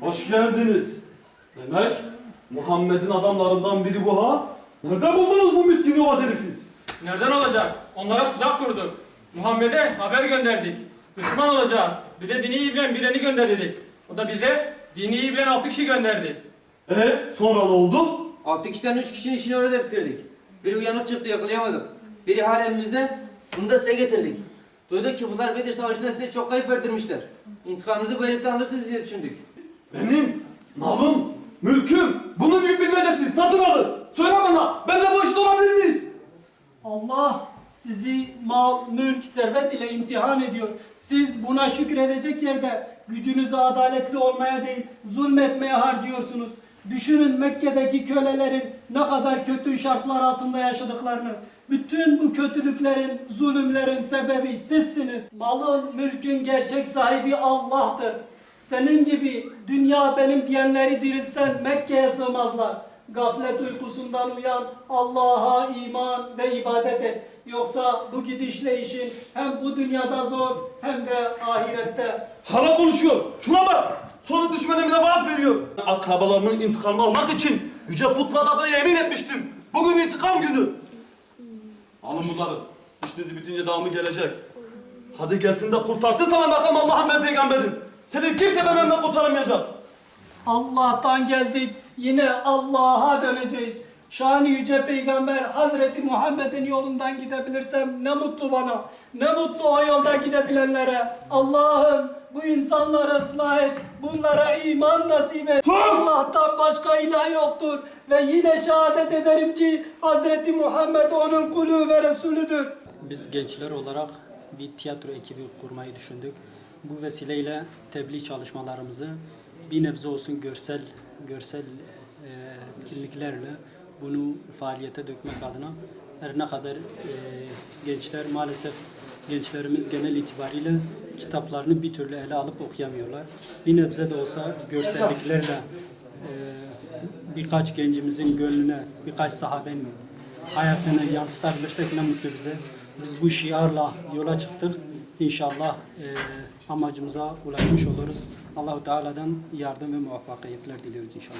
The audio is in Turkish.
Hoş geldiniz. Demek Muhammed'in adamlarından biri bu ha? Nerede buldunuz bu miskin yobaz herifi? Nereden olacak? Onlara tuzak kurduk. Muhammed'e haber gönderdik. Müslüman olacağız. Bize dini iyi bilen birini gönder dedik. O da bize dini iyi bilen altı kişi gönderdi. E sonra ne oldu? Altı kişiden üç kişinin işini orada bitirdik. Biri uyanık çıktı yakalayamadım. Biri hala elimizde. Bunu da size getirdik. Duyduk ki bunlar Bedir Savaşı'nda size çok kayıp verdirmişler. İntikamınızı bu heriften alırsınız diye düşündük. Benim malım, mülküm, bunun gibi bilmecesini satın alın. Söyle bana, ben de bu işte olabilir miyiz? Allah sizi mal, mülk, servet ile imtihan ediyor. Siz buna şükredecek yerde gücünüzü adaletli olmaya değil, zulmetmeye harcıyorsunuz. Düşünün Mekke'deki kölelerin ne kadar kötü şartlar altında yaşadıklarını. Bütün bu kötülüklerin, zulümlerin sebebi sizsiniz. Malın, mülkün gerçek sahibi Allah'tır. Senin gibi dünya benim diyenleri dirilsen Mekke'ye sığmazlar. Gaflet uykusundan uyan, Allah'a iman ve ibadet et. Yoksa bu gidişle işin hem bu dünyada zor hem de ahirette. Hala konuşuyor. Şuna bak. Sonu düşmeden bize vaaz veriyor. Akrabalarımın intikamını almak için Yüce Putlat adına yemin etmiştim. Bugün intikam günü. Alın bunları. İşinizi bitince devamı gelecek. Hadi gelsin de kurtarsın sana bakalım Allah'ın ben peygamberim. Seni kimse benden kurtaramayacak. Allah'tan geldik, yine Allah'a döneceğiz. Şan Yüce Peygamber Hazreti Muhammed'in yolundan gidebilirsem ne mutlu bana. Ne mutlu o yolda gidebilenlere. Allah'ım bu insanları ıslah et. Bunlara iman nasip et. Allah'tan başka ilah yoktur. Ve yine şehadet ederim ki Hazreti Muhammed onun kulu ve Resulüdür. Biz gençler olarak bir tiyatro ekibi kurmayı düşündük. Bu vesileyle tebliğ çalışmalarımızı bir nebze olsun görsel görsel etkinliklerle bunu faaliyete dökmek adına her ne kadar e, gençler maalesef gençlerimiz genel itibariyle kitaplarını bir türlü ele alıp okuyamıyorlar. Bir nebze de olsa görselliklerle e, birkaç gencimizin gönlüne, birkaç sahabenin hayatını yansıtabilirsek ne mutlu bize. Biz bu şiarla yola çıktık. İnşallah e, amacımıza ulaşmış oluruz. Allahu Teala'dan yardım ve muvaffakiyetler diliyoruz inşallah.